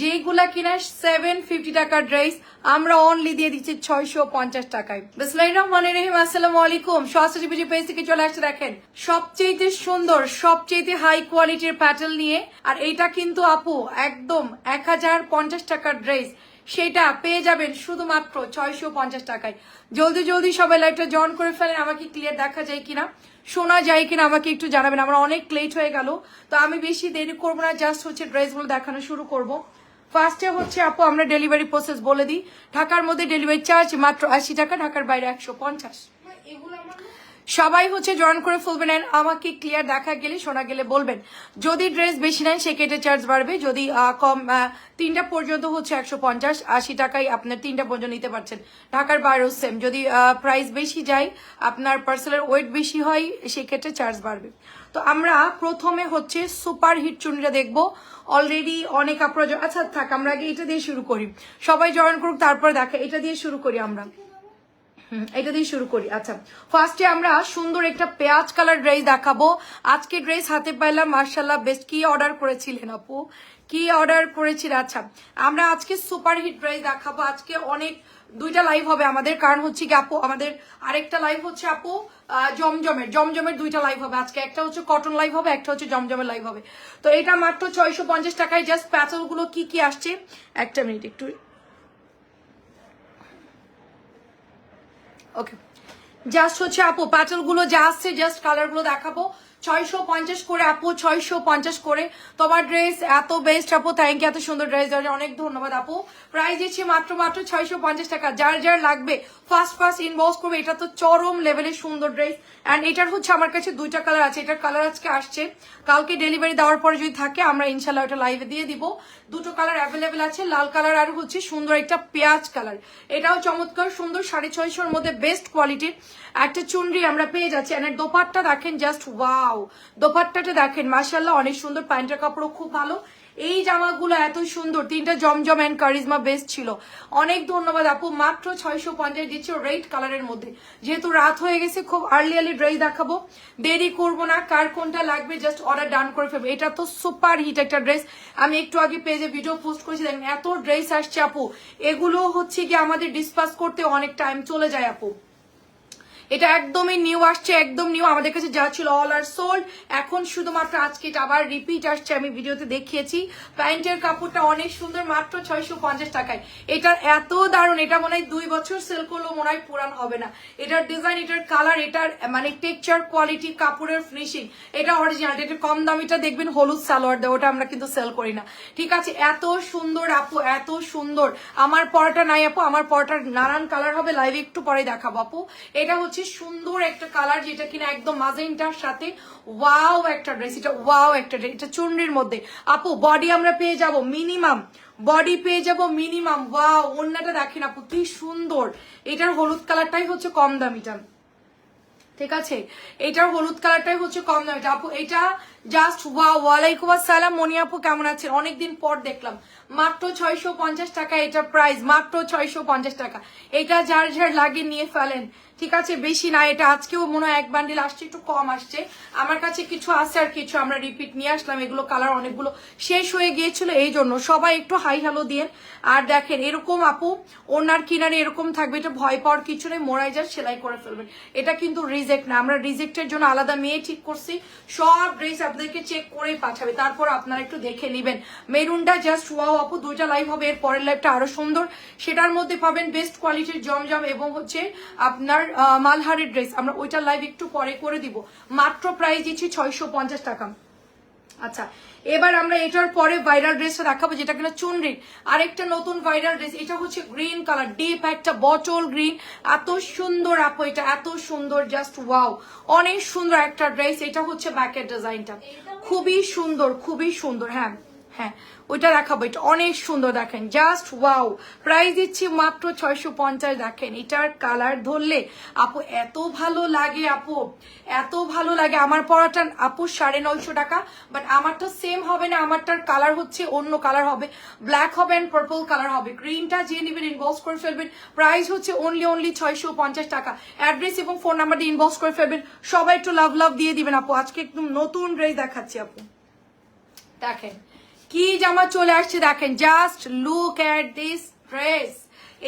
যেগুলা কিনা seven fifty টাকার ড্রেস আমরা অনলি দিয়ে দিচ্ছি ছয়শো পঞ্চাশ টাকায়। বিসলাই রহমান রহিম, আসসালামু আলাইকুম। বিজি পেজ থেকে চলে আসছে, দেখেন সবচেয়ে সুন্দর সবচেয়ে হাই কোয়ালিটির প্যাটেল নিয়ে, আর এইটা কিন্তু আপু, একদম এক হাজার পঞ্চাশ টাকার ড্রেস সেটা পেয়ে যাবেন শুধুমাত্র ছয়শো পঞ্চাশ টাকায়। জলদি জলদি সবাই লাইভটা জয়েন করে ফেলেন, আমাকে ক্লিয়ার দেখা যায় কিনা, শোনা যায় কিনা, আমাকে একটু জানাবেন। আমার অনেক লেট হয়ে গেল, তো আমি বেশি দেরি করব না জাস্ট হচ্ছে ড্রেসগুলো দেখানো শুরু করব। ফার্স্টে হচ্ছে, আপু, আমরা ডেলিভারি প্রসেস বলে দিই। ঢাকার মধ্যে ডেলিভারি চার্জ মাত্র আশি টাকা, ঢাকার বাইরে একশো পঞ্চাশ। সবাই হচ্ছে জয়েন করে ফেলবেন আমাকে ক্লিয়ার দেখা গেলে, শোনা গেলে বলবেন। যদি ড্রেস বেশি নেন, সেক্ষেত্রে চার্জ বাড়বে। যদি কম তিনটা পর্যন্ত হচ্ছে একশো পঞ্চাশ, আশি টাকায় আপনার তিনটা পর্যন্ত নিতে পারছেন। ঢাকার বাইরেও সেম যদি প্রাইস বেশি যায়, আপনার পার্সেলের ওয়েট বেশি হয়, সেক্ষেত্রে চার্জ বাড়বে। তো আমরা প্রথমে হচ্ছে সুপার হিট চুনিটা দেখব। অলরেডি অনেক আপনারা আচ্ছা থাক, আমরা আগে এটা দিয়ে শুরু করি। সবাই জয়েন করুক, তারপর দেখা, এটা দিয়ে শুরু করি আমরা। এটা দিয়ে শুরু করি। আচ্ছা ফার্স্টে আমরা সুন্দর একটা পেঁয়াজ কালার ড্রেস দেখাবো। আজকে ড্রেস হাতে পাইলাম মার্শাল্লাহ বেস্ট কি অর্ডার করেছিলেন আপু? কি অর্ডার করেছিলেন? আচ্ছা আমরা আজকে সুপার হিট ড্রেস দেখাবো। আজকে অনেক, দুইটা লাইভ হবে আমাদের। কারণ হচ্ছে কি আপু, আমাদের আরেকটা লাইভ হচ্ছে আপু জমজমের। জমজমের দুইটা লাইভ হবে। আজকে একটা হচ্ছে কটন লাইভ হবে, একটা হচ্ছে জমজমের লাইভ হবে। তো এটা মাত্র ছয়শো পঞ্চাশ টাকায় জাস্ট প্যাচলগুলো কি কি আসছে? একটা মিনিট একটু ওকে জাস্ট হচ্ছে আপু প্যাটেলগুলো যা আসছে জাস্ট কালারগুলো দেখাবো। ছয়শো পঞ্চাশ করে আপু, ছয়শো পঞ্চাশ করে। তোমার ড্রেস এত বেস্ট আপু থ্যাংক ইউ এত সুন্দর ড্রেস দেওয়ার অনেক ধন্যবাদ আপু। প্রাইস দিচ্ছি মাত্র মাত্র ছয়শো পঞ্চাশ টাকা। যার যার লাগবে ফার্স্ট ফার্স্ট ইনবক্স করবে। এটা তো চরম লেভেলের সুন্দর ড্রেস অ্যান্ড এটার হচ্ছে আমার কাছে দুইটা কালার আছে। এটার কালার আজকে আসছে। কালকে ডেলিভারি দেওয়ার পরে যদি থাকে, আমরা ইনশাল্লাহ ওটা লাইভে দিয়ে দিব। দুটো কালার অ্যাভেলেবেল আছে, লাল কালার আর হচ্ছে সুন্দর একটা পেঁয়াজ কালার এটাও চমৎকার, সুন্দর, সাড়ে ছয়শোর মধ্যে বেস্ট কোয়ালিটির একটা চুনরি আমরা পেয়ে যাচ্ছি। আর দোপাট্টা দেখেন জাস্ট ওয়াও দোপাট্টাটা দেখেন মাসাল্লাহ অনেক সুন্দর, প্যান্টের কাপড়ও খুব ভালো। এই জামাগুলো এত সুন্দর। তিনটা জমজম অ্যান্ড কারিজমা বেস্ট ছিল। অনেক ধন্যবাদ আপু। মাত্র ছয়শো পঞ্চাশ দিচ্ছে রেড কালারের মধ্যে। যেহেতু রাত হয়ে গেছে, খুব আর্লি আর্লি ড্রেস দেখাবো। দেরি করব না। কার কোনটা লাগবে জাস্ট অর্ডার ডান করে ফেলব। এটা তো সুপার হিট একটা ড্রেস আমি একটু আগে পেজে ভিডিও পোস্ট করেছি। দেখেন, এত ড্রেস আসছে আপু। এগুলো হচ্ছে কি আমাদের ডিসপাস করতে অনেক টাইম চলে যায় আপু। এটা একদমই নিউ আসছে, একদম নিউ আমাদের কাছে যা ছিল অল আর সোল্ড এখন শুধুমাত্র আজকে এটা আবার রিপিট আসছে, আমি ভিডিওতে দেখিয়েছি। প্যান্টের কাপড়টা অনেক সুন্দর, মাত্র ছয়শো পঞ্চাশ টাকায়। এটা এত দারুণ, এটা মনে হয় দুই বছর সেল করলেও মনে হয় পুরান হবে না। এটার ডিজাইন এটার কালার এটার মানে টেক্সচার কোয়ালিটি কাপড়ের ফিনিশিং এটা অরিজিনাল এটা কম দামিটা দেখবেন, হলুদ সালোয়ার দেয় ওটা আমরা কিন্তু সেল করি না। ঠিক আছে, এত সুন্দর আপু, এত সুন্দর। আমার পরটা নাই আপু, আমার পরটার নানান কালার হবে লাইভে একটু পরে দেখাবো আপু। এটা হচ্ছে সুন্দর একটা কালার যেটা কিনা একদম মাজেন্টার সাথে ওয়াও একটা ড্রেস এটা ওয়াও একটা ড্রেস এটা চুনরির মধ্যে। আপু বডি আমরা পেয়ে যাব মিনিমাম বডি পেয়ে যাব মিনিমাম ওয়াও অন্যটা দেখেন আপু, কি সুন্দর। এটার হলুদ কালারটাই হচ্ছে কম দামিটা ঠিক আছে? এটার হলুদ কালারটাই হচ্ছে কম দাম এটা। আপু, এটা জাস্ট ওয়া ওয়ালাইকুম আসসালাম। মনি আপু, কেমন আছেন? অনেকদিন পর দেখলাম। মাত্র ছয়শো পঞ্চাশ টাকা এটা প্রাইস মাত্র ছয়শো পঞ্চাশ টাকা। এটা যার যার লাগে নিয়ে ফেলেন। ঠিক আছে, বেশি না, এটা আজকেও মনে হয় এক বান্ডিল আসছে, একটু কম আসছে। আমার কাছে কিছু আছে আর কিছু আমরা রিপিট নিয়ে আসলাম, এগুলো কালার অনেকগুলো শেষ হয়ে গিয়েছিল, এই জন্য সবাই একটু হাই হ্যালো দিয়ে আর দেখেন, এরকম আপু, ওনার কিনারে এরকম থাকবে, এটা ভয় পাওয়ার কিছু নেই মোড়াই যা সেলাই করে ফেলবেন। এটা কিন্তু রিজেক্ট না, আমরা রিজেক্টের জন্য আলাদা মেয়ে ঠিক করছি, সব ড্রেস আপনাদেরকে চেক করেই পাঠাবে, তারপর আপনারা একটু দেখে নেবেন। মেরুনটা জাস্ট ওয়াও আপু, দুইটা লাইভ হবে, এর পরের লাইভটা আরও সুন্দর। সেটার মধ্যে পাবেন বেস্ট কোয়ালিটির জমজম এবং হচ্ছে আপনার মালহারের ড্রেস আমরা ওইটা লাইভ একটু পরে করে দিব। মাত্র প্রাইস দিচ্ছি ছয়শো পঞ্চাশ টাকা। আচ্ছা এবার আমরা এটার পরে ভাইরাল ড্রেসটা দেখাবো যেটা কিনা চুনরির। আরেকটা নতুন ভাইরাল ড্রেস এটা হচ্ছে গ্রিন কালার ডিপ একটা বটল গ্রিন এত সুন্দর আপু এটা এত সুন্দর জাস্ট ওয়াও অনেক সুন্দর একটা ড্রেস এটা হচ্ছে ব্যাকের ডিজাইনটা খুবই সুন্দর খুবই সুন্দর হ্যাঁ হ্যাঁ। ওইটা দেখাবো, এটা অনেক সুন্দর দেখেন জাস্ট ওয়াও প্রাইস দিচ্ছি মাত্র ছয়শো পঞ্চাশ দেখেন, এটার কালার ধরলে, আপু এত ভালো লাগে আপু, এত ভালো লাগে, আমার পড়াটা আপু সাড়ে নয়শো টাকা বাট আমারটা সেম হবে না, আমারটার কালার হচ্ছে অন্য কালার হবে ব্ল্যাক হবে অ্যান্ড পার্পল কালার হবে গ্রিনটা যে নেবেন ইনবক্স করে ফেলবেন প্রাইস হচ্ছে অনলি অনলি ছয়শো পঞ্চাশ টাকা অ্যাড্রেস এবং ফোন নাম্বার দিয়ে ইনবক্স করে ফেলবেন, সবাই একটু লাভ লাভ দিয়ে দিবেন আপু, আজকে একদম নতুন ড্রেস দেখাচ্ছি আপু। দেখেন কি জামা চলে আসছে দেখেন just look at this dress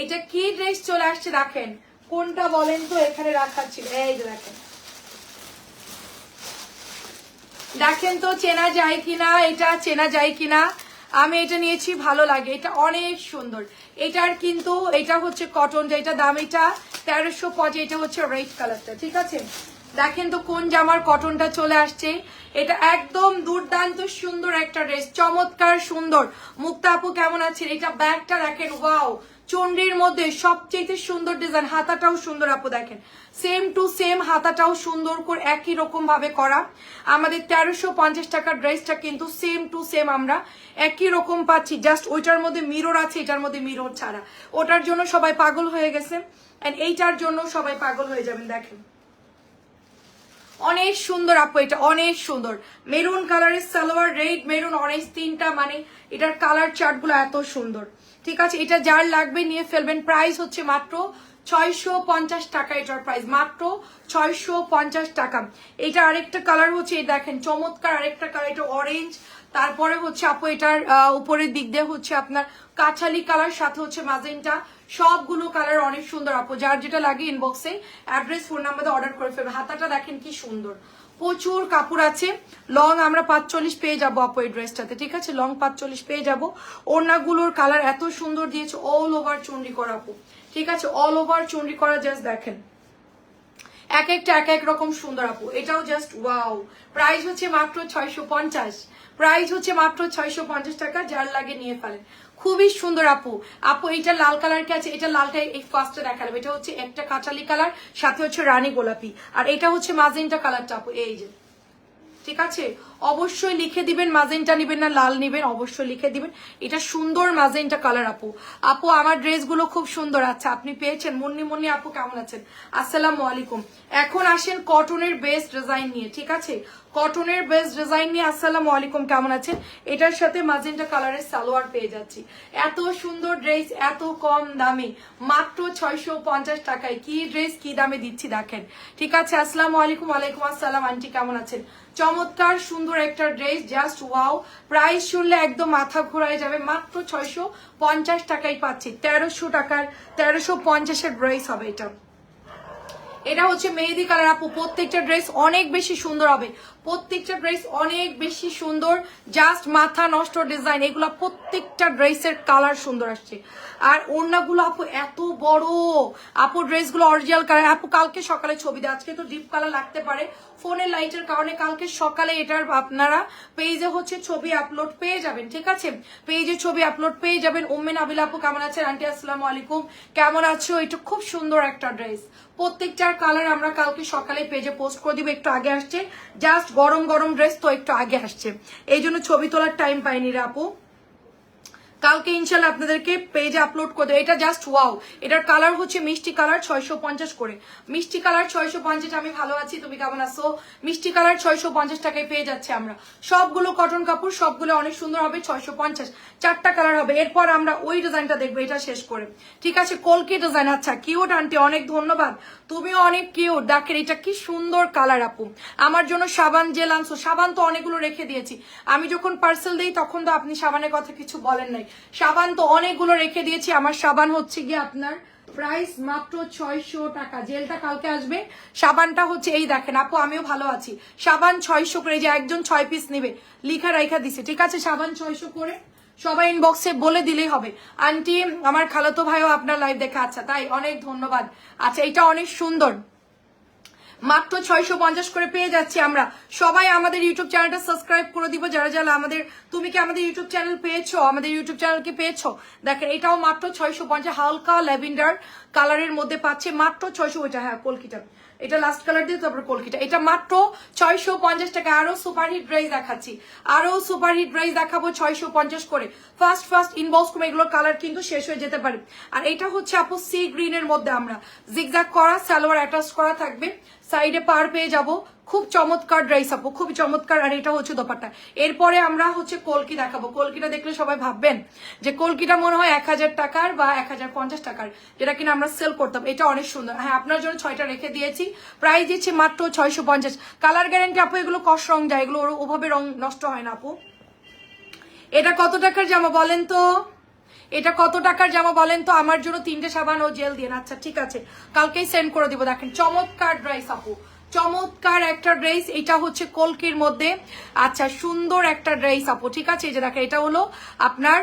এটা কি ড্রেস চলে আসছে দেখেন? কোনটা বলেন তো? এখানে রাখা ছিল এই যে দেখেন। দেখেন তো চেনা যায় কিনা? এটা চেনা যায় কিনা? আমি এটা নিয়েছি, ভালো লাগে। এটা অনেক সুন্দর। এটার কিন্তু, এটা হচ্ছে কটন যেটা দাম এটা তেরোশো পঁচে এটা হচ্ছে রেড কালারটা ঠিক আছে? দেখেন তো কোন জামার কটনটা চলে আসছে। এটা একদম দুর্দান্ত সুন্দর একটা ড্রেস চমৎকার সুন্দর। মুক্তা আপু কেমন আছেন? এটা ব্যাগটা দেখেন ওয়াও চন্ডির মধ্যে সবচেয়ে সুন্দর ডিজাইন হাতাটাও সুন্দর আপু দেখেন। সেম টু সেম হাতাটাও সুন্দর করে একই রকম ভাবে করা। আমাদের তেরোশো পঞ্চাশ টাকার ড্রেসটা কিন্তু সেম টু সেম আমরা একই রকম পাচ্ছি। জাস্ট ওইটার মধ্যে মিরর আছে, এটার মধ্যে মিরর ছাড়া। ওটার জন্য সবাই পাগল হয়ে গেছে। এন্ড এইটার জন্য সবাই পাগল হয়ে যাবেন, দেখেন। অনেক সুন্দর আপু, এটা অনেক সুন্দর। মেরুন কালারের সালোয়ার, রেড, মেরুন, অরেঞ্জ তিনটা মানে এটার কালার চার্টগুলো এত সুন্দর। ঠিক আছে, এটা যার লাগবে নিয়ে ফেলবেন। প্রাইস হচ্ছে মাত্র ছয়শো পঞ্চাশ টাকা এটার প্রাইস, মাত্র ছয়শো পঞ্চাশ টাকা। এটা আরেকটা কালার হচ্ছে, এই দেখেন, চমৎকার আরেকটা কালার, এটা অরেঞ্জ। তারপরে হচ্ছে আপু, এটার উপরের দিক দিয়ে হচ্ছে আপনার কাছালি কালার, সাথে হচ্ছে মাজেন্টা। সবগুলো কালার অনেক সুন্দর, আপু। যার যেটা লাগে ইনবক্সে অ্যাড্রেস ফোন নাম্বার অর্ডার করে ফেলবে। হাতাটা দেখেন কি সুন্দর। প্রচুর কাপড় আছে। লং আমরা পাঁচচল্লিশ পেয়ে যাব, আপু, এই ড্রেসটাতে ঠিক আছে? লং পাঁচচল্লিশ পেয়ে যাব। ওড়নাগুলোর কালার এত সুন্দর দিয়েছে অল ওভার চুনরি করা, আপু। ঠিক আছে? অল ওভার চুনরি করা জাস্ট দেখেন। এক একটা, এক এক রকম সুন্দর, আপু। এটাও জাস্ট ওয়াও প্রাইস হচ্ছে মাত্র ছয়শো পঞ্চাশ। প্রাইস হচ্ছে মাত্র ছয়শো পঞ্চাশ টাকা, যার লাগে নিয়ে ফেলেন। খুবই সুন্দর আপু। আপু এটা লাল কালার কি আছে? এটা লালটা এই ফার্স্টে দেখালাম। এটা হচ্ছে একটা কাঁচালি কালার, সাথে হচ্ছে রানী গোলাপি। আর এটা হচ্ছে মাজেন্টা কালারটা আপু, এই যে। ঠিক আছে? অবশ্যই লিখে দিবেন, মাজেন্টা নিবেন না, লাল নিবেন, অবশ্যই লিখে দিবেন। এটা সুন্দর মাজেন্টা কালার আপু। আপু, আমার ড্রেসগুলো খুব সুন্দর। আচ্ছা আপনি পেয়েছেন? মুন্নি মুন্নি আপু, কেমন আছেন? আসসালামু আলাইকুম। এখন আসেন কটনের বেস্ট ডিজাইন নিয়ে, ঠিক আছে? কটনের বেস্ট ডিজাইন নিয়ে, আসসালামু আলাইকুম, কেমন আছেন? এটার সাথে মাজেন্টা কালারের সালোয়ার পেয়ে যাচ্ছি। এত সুন্দর ড্রেস এত কম দামে, মাত্র ছয়শো পঞ্চাশ টাকায়। কি ড্রেস কি দামে দিচ্ছি, দেখেন। ঠিক আছে, আসসালামু আলাইকুম, ওয়ালাইকুম আসসালাম, আন্টি, কেমন আছেন? চমৎকার, সুন্দর একটা ড্রেস জাস্ট ওয়াও প্রাইস শুনলে একদম মাথা ঘোরায় যাবে। মাত্র ছয়শো পঞ্চাশ টাকাই পাচ্ছি। তেরোশো টাকার, তেরোশো পঞ্চাশের ড্রেস হবে এটা। এটা হচ্ছে মেহেদি কালার, আপু। প্রত্যেকটা ড্রেস অনেক বেশি সুন্দর হবে। প্রত্যেকটা ড্রেস অনেক বেশি সুন্দর। জাস্ট মাথা নষ্ট ডিজাইন এগুলো প্রত্যেকটা ড্রেসের কালার সুন্দর আসছে। আর ওড়নাগুলো, আপু, এত বড়। আপু ড্রেসগুলো অরিজিনাল কালার আপু, কালকে সকালে ছবি দেয়। আজকে তো ডিপ কালার লাগতে পারে। ফোনের লাইটের কারণে কালকে সকালে এটার আপনারা পেজে হচ্ছে ছবি আপলোড পেয়ে যাবেন, ঠিক আছে? পেজে ছবি আপলোড পেয়ে যাবেন। উম্মেন আবিল আপু, কেমন আছেন? আন্টি, আসসালামু আলাইকুম। কেমন আছো? এটা খুব সুন্দর একটা ড্রেস প্রত্যেকটার কালার আমরা কালকে সকালে পেজে পোস্ট করে দিব, একটু আগে আসছে। জাস্ট গরম গরম ড্রেস তো একটু আগে আসছে। এই জন্য ছবি তোলার টাইম পাইনি রে আপু। কালকে ইনশাল্লাহ আপনাদেরকে পেজে আপলোড করে দেবো। এটা জাস্ট ওয়াও এটার কালার হচ্ছে মিষ্টি কালার ছয়শো পঞ্চাশ করে। মিষ্টি কালার ছয়শো পঞ্চাশ, আমি ভালো আছি, তুমি কেমন আছো? মিষ্টি কালার ছয়শো পঞ্চাশ টাকায় পেয়ে যাচ্ছে আমরা। সবগুলো কটন কাপড়, সবগুলো অনেক সুন্দর হবে, ছয়শো পঞ্চাশ। চারটা কালার হবে। এরপর আমরা ওই ডিজাইনটা দেখব, এটা শেষ করে। ঠিক আছে কলকি ডিজাইন আচ্ছা কিউট আন্টি অনেক ধন্যবাদ। তুমিও অনেক কিউট দেখেন এটা কি সুন্দর কালার আপু। আমার জন্য সাবান জেল আনছো। সাবান তো অনেকগুলো রেখে দিয়েছি। আমি যখন পার্সেল দিই, তখন তো আপনি সাবানের কথা কিছু বলেন নাই। সাবান তো অনেকগুলো রেখে দিয়েছি। আমার সাবান হচ্ছে গিয়ে আপনার প্রাইস মাত্র ছয়শো টাকা। জেলটা কালকে আসবে। সাবানটা হচ্ছে এই দেখেন আপু, আমিও ভালো আছি। সাবান ছয়শো করে যে একজন ছয় পিস নেবে। লিখা রাইখা দিছে। ঠিক আছে, সাবান ছয়শো করে। সবাই ইনবক্সে বলে দিলেই হবে। আন্টি আমার খালাতো ভাইও আপনার লাইভ দেখে আচ্ছা তাই, অনেক ধন্যবাদ। আচ্ছা এটা অনেক সুন্দর। মাত্র ছয়শো পঞ্চাশ করে পেয়ে যাচ্ছি আমরা। সবাই আমাদের ইউটিউব চ্যানেলটা সাবস্ক্রাইব করে দিব। যারা যারা আমাদের, তুমি কি আমাদের ইউটিউব চ্যানেল পেয়েছ? আমাদের ইউটিউব চ্যানেলকে পেয়েছ? দেখেন, এটাও মাত্র ছয়শো পঞ্চাশ, হালকা ল্যাভেন্ডার কালারের মধ্যে পাচ্ছে মাত্র ছয়শো ওইটা হ্যাঁ কলকিটা। এটা লাস্ট কালার দিয়ে তারপর কলকিটা। এটা মাত্র ছয়শো পঞ্চাশ টাকা। আরও সুপারহিট ড্রেস দেখাচ্ছি। আরও সুপারহিট ড্রেস দেখাবো ছয়শো পঞ্চাশ করে। ফার্স্ট ফার্স্ট ইনবক্স করে এগুলোর কালার কিন্তু শেষ হয়ে যেতে পারে। আর এটা হচ্ছে আপু সি গ্রিনের মধ্যে আমরা। জিগজাগ করা, সালোয়ার অ্যাটাচ করা থাকবে। সাইডে পার পেয়ে যাব। খুব চমৎকার ড্রেস আপু, খুব চমৎকার, আর এটা হচ্ছে দোপাট্টা। এরপরে আমরা হচ্ছে কলকি দেখাবো। কলকিটা দেখলে সবাই ভাববেন যে কলকিটা মনে হয় এক হাজার টাকার বা এক হাজার পঞ্চাশ টাকার, যেটা কিনা আমরা সেল করতাম। এটা অনেক সুন্দর। হ্যাঁ আপনার জন্য ছয়টা রেখে দিয়েছি। প্রাইস দিচ্ছি মাত্র ছয়শো পঞ্চাশ। কালার গ্যারেন্টি আপু, এগুলো কষ রং যায়, এগুলো ওভাবে রং নষ্ট হয় না আপু। এটা কত টাকার জামা বলেন তো? এটা কত টাকার জামা বলেন তো? আমার জন্য তিনটে সাবান ও জেল দিন আচ্ছা ঠিক আছে। কালকেই সেন্ড করে দিব। দেখেন, চমৎকার ড্রাইস আপু। চমৎকার একটা ড্রেস, এটা হচ্ছে কলকির মধ্যে। আচ্ছা সুন্দর একটা ড্রেস, আপু, ঠিক আছে? এই যে দেখেন, এটা হলো আপনার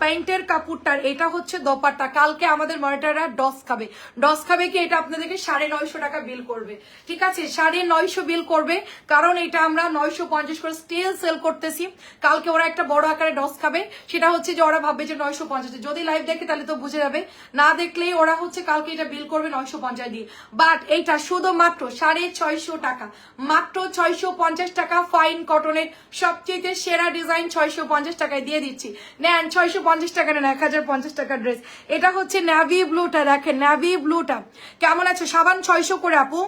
প্যান্টের কাপড়টার, এটা হচ্ছে দোপাট্টা। কালকে আমাদের মনিটাররা ডস খাবে। ডস খাবে কি? এটা আপনাদেরকে সাড়ে নয়শো টাকা বিল করবে। ঠিক আছে? সাড়ে নয়শো বিল করবে। কারণ এটা আমরা নয়শো পঞ্চাশ করে স্টিল সেল করতেছি। কালকে ওরা একটা বড় আকারে ডস খাবে। সেটা হচ্ছে যে ওরা ভাববে যে নয়শো পঞ্চাশ। যদি লাইভ দেখে তাহলে তো বুঝে যাবে। না দেখলেই ওরা হচ্ছে কালকে এটা বিল করবে নয়শো পঞ্চাশ দিয়ে। বাট এইটা শুধুমাত্র সাড়ে ছয়শো টাকা। মাত্র ছয়শো পঞ্চাশ টাকা ফাইন কটনের সবচেয়ে সেরা ডিজাইন ছয়শো পঞ্চাশ টাকায় দিয়ে দিচ্ছি। নেন, ছয়শো পঞ্চাশ টাকা নেন, এক হাজার পঞ্চাশ টাকার ড্রেস এটা হচ্ছে ন্যাভি ব্লুটা দেখেন ন্যাভি ব্লুটা কেমন আছে? সাবান ছয়শো করে, আপু।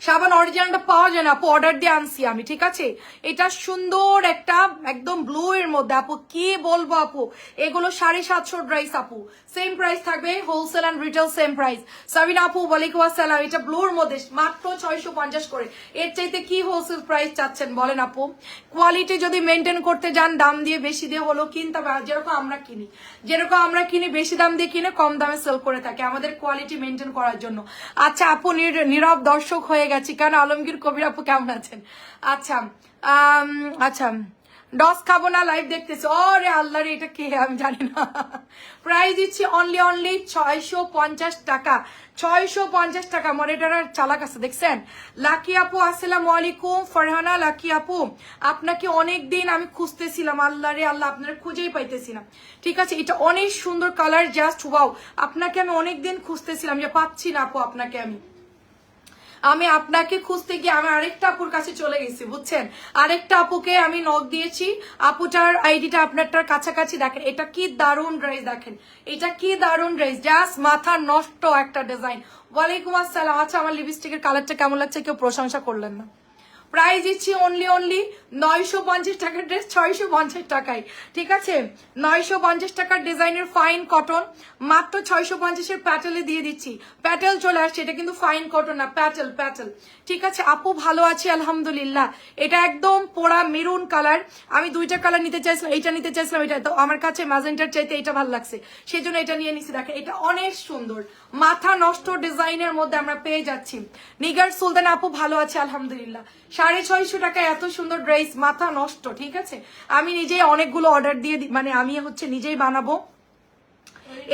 সাবান অরিজিনালটা পাওয়া যায় না, আপু অর্ডার দিয়ে আনছি আমি, ঠিক আছে? এটা সুন্দর একটা, একদম ব্লু এর মধ্যে, আপু, কি বলব, আপু? এগুলো সাড়ে সাতশো ড্রাইস আপু। সেম প্রাইস থাকবে wholesale and retail same price Sabina আপু, ওয়ালাইকুম আসসালাম, এটা ব্লুর মধ্যে, মাত্র ছয়শো পঞ্চাশ করে। এর চাইতে কি হোলসেল প্রাইস চাচ্ছেন, বলেন আপু? কোয়ালিটি যদি মেনটেন করতে যান, দাম দিয়ে বেশি দিয়ে হলো কিনতে হবে যেরকম আমরা কিনি, যেরকম আমরা কিনি, বেশি দাম দিয়ে কিনে কম দামে সেল করে থাকি, আমাদের কোয়ালিটি মেনটেন করার জন্য। আচ্ছা আপু, নির- নীরব দর্শক হয়ে গেছি। কেন আলমগীর, কবির আপু কেমন আছেন? আচ্ছা আচ্ছা ডস খাব না লাইভ দেখতেছি। ওরে আল্লাহ রে, এটা কে? আমি জানি না। প্রাইস দিচ্ছি অনলি অনলি ছয়শো পঞ্চাশ টাকা। ছয়শো পঞ্চাশ টাকা মনিটর চালাক আছে, দেখছেন? লাকি আপু, আসসালাম আলাইকুম। ফরহানা, লাকি আপু, আপনাকে অনেক দিন আমি খুঁজতেছিলাম। আল্লাহ রে, আল্লাহ, আপনার খুঁজেই পাইতেছিলাম। ঠিক আছে, এটা অনেক সুন্দর কালার জাস্ট ওয়াও আপনাকে আমি অনেক দিন খুঁজতেছিলাম যে পাচ্ছি না আপু, আপনাকে আমি। আমি আপনাকে খুঁজতে গিয়ে আমি আরেকটা আপুর কাছে চলে গেছি, বুঝছেন? আরেকটা আপুকে আমি নক দিয়েছি, আপুটার আইডিটা আপনারটার কাছাকাছি দেখেন। এটা কি দারুণ ড্রেস দেখেন। এটা কি দারুণ ড্রেস জাস্ট মাথা নষ্ট একটা ডিজাইন ওয়ালাইকুম আসসালাম। আচ্ছা আমার লিপস্টিকের কালারটা কেমন লাগছে? কেউ প্রশংসা করলেন না। প্রাইস দিচ্ছি অনলি অনলি নয়শো পঞ্চাশ টাকার ড্রেস ছয়শো পঞ্চাশ টাকায়। ঠিক আছে? নয়শো পঞ্চাশ টাকার ডিজাইনের ফাইন কটন মাত্র ছয়শো পঞ্চাশের প্যাটেলে দিয়ে দিচ্ছি। প্যাটেল চলে আসছে, এটা কিন্তু ফাইন কটন না প্যাটেল প্যাটেল ঠিক আছে? আপু ভালো আছি, আলহামদুলিল্লাহ। এটা একদম পোড়া মেরুন কালার আমি দুইটা কালার নিতে চাইছিলাম, এইটা নিতে চাইছিলাম, এটা। তো আমার কাছে ম্যাজেন্টার চাইতে এটা ভালো লাগছে। সেই জন্য এটা নিয়ে নিচ্ছি দেখেন, এটা অনেক সুন্দর। মাথা নষ্ট ডিজাইনের মধ্যে আমরা পেয়ে যাচ্ছি। নিগার সুলতান আপু ভালো আছে, আলহামদুলিল্লাহ। সাড়ে ছয়শো টাকা এত সুন্দর ড্রেস মাথা নষ্ট, ঠিক আছে? আমি নিজেই অনেকগুলো অর্ডার দিয়ে মানে আমি হচ্ছে নিজেই বানাবো।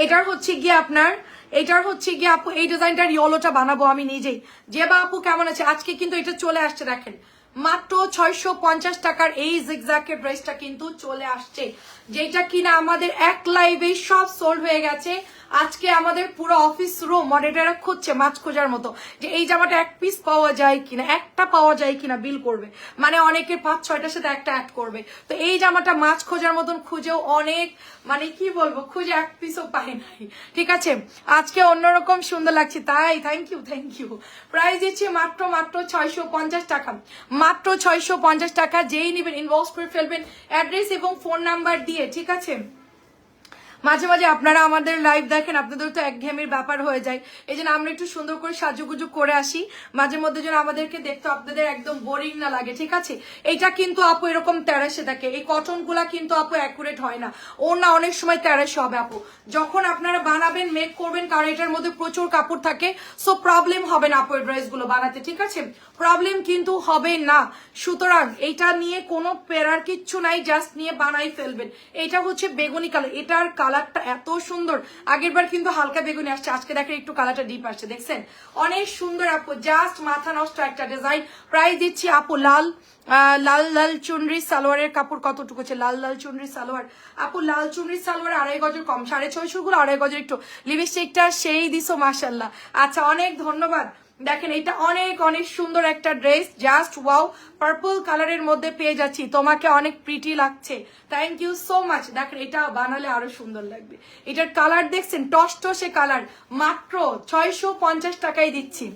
এটার হচ্ছে গিয়ে আপনার, এটার হচ্ছে গিয়ে আপু, এই ডিজাইনটার ইয়েলোটা বানাবো আমি নিজেই। যে বা আপু কেমন আছে? আজকে কিন্তু এটা চলে আসছে, দেখেন। মাত্র ছয়শো পঞ্চাশ টাকার এই জিগজ্যাকের ড্রেসটা কিন্তু চলে আসছে। যেটা কিনা আমাদের এক লাইভে সব সোল্ড হয়ে গেছে। আজকে আমাদের পুরো অফিস রুম মডেটারা খুঁজছে মাছ খোঁজার মতো যে এই জামাটা এক পিস পাওয়া যায় কিনা, একটা পাওয়া যায় কিনা বিল করবে। মানে অনেকে পাঁচ, ছয়টার সাথে একটা অ্যাড করবে। তো এই জামাটা মাছ খোঁজার মতন খুঁজেও অনেক মানে কি বলব, খুঁজে এক পিসও পাই নাই। ঠিক আছে? আজকে অন্যরকম সুন্দর লাগছে। তাই thank you thank you price দিচ্ছি মাত্র মাত্র ছয়শো পঞ্চাশ টাকা। মাত্র ছয়শো পঞ্চাশ টাকা, যেই নেবেন ইনবক্স করে ফেলবেন অ্যাড্রেস এবং ফোন নাম্বার দিয়ে, ঠিক আছে? মাঝে মাঝে আপনারা আমাদের লাইভ দেখেন আপনাদের তো একঘেয়েমির ব্যাপার হয়ে যায়। এই জন্য আমরা একটু সুন্দর করে সাজুগুজু করে আসি। মাঝে মধ্যে যেন আমাদেরকে দেখতে আপনাদের একদম বোরিং না লাগে, ঠিক আছে? এটা কিন্তু আপু এরকম তেরাসে থাকে। এই কটনগুলা কিন্তু আপু অ্যাকুরেট হয় না। ওর না অনেক সময় তেরাসে হবে আপু। যখন আপনারা বানাবেন মেক করবেন, কারণ এটার মধ্যে প্রচুর কাপড় থাকে সো প্রবলেম হবে না আপু এই ড্রেসগুলো বানাতে, ঠিক আছে? প্রবলেম কিন্তু হবে না। সুতরাং এটা নিয়ে কোনো পেরার কিচ্ছু নাই, জাস্ট নিয়ে বানাই ফেলবেন। এটা হচ্ছে বেগুনি কালার। এটার কালারটা এত সুন্দর। আগের বার কিন্তু হালকা বেগুনি আসছে, আজকে দেখেন একটু কালারটা ডিপ আসছে, দেখছেন? অনেক সুন্দর আপু, জাস্ট মাথা নষ্ট একটা ডিজাইন প্রাইস দিচ্ছি আপু, লাল লাল লাল চুনরি সালোয়ারের কাপড় কতটুকু আছে লাল লাল চুনরি সালোয়ার। আপু, লাল চুনরি সালোয়ার আড়াই গজের কম, সাড়ে ছয়শো গুলো আড়াই গজের একটু। লিপস্টিকটা সেই দিছো মাসাল্লাহ আচ্ছা অনেক ধন্যবাদ। দেখেন এটা অনেক অনেক সুন্দর একটা ড্রেস। জাস্ট ওয়াও, পার্পল কালারের মধ্যে পেয়ে যাচ্ছি। তোমাকে অনেক প্রিটি লাগছে। থ্যাংক ইউ সো মাচ দেখেন, এটা বানালে আরও সুন্দর লাগবে। এটার কালার দেখছেন? টস টসে কালার মাত্র ছয়শো পঞ্চাশ টাকায় দিচ্ছি।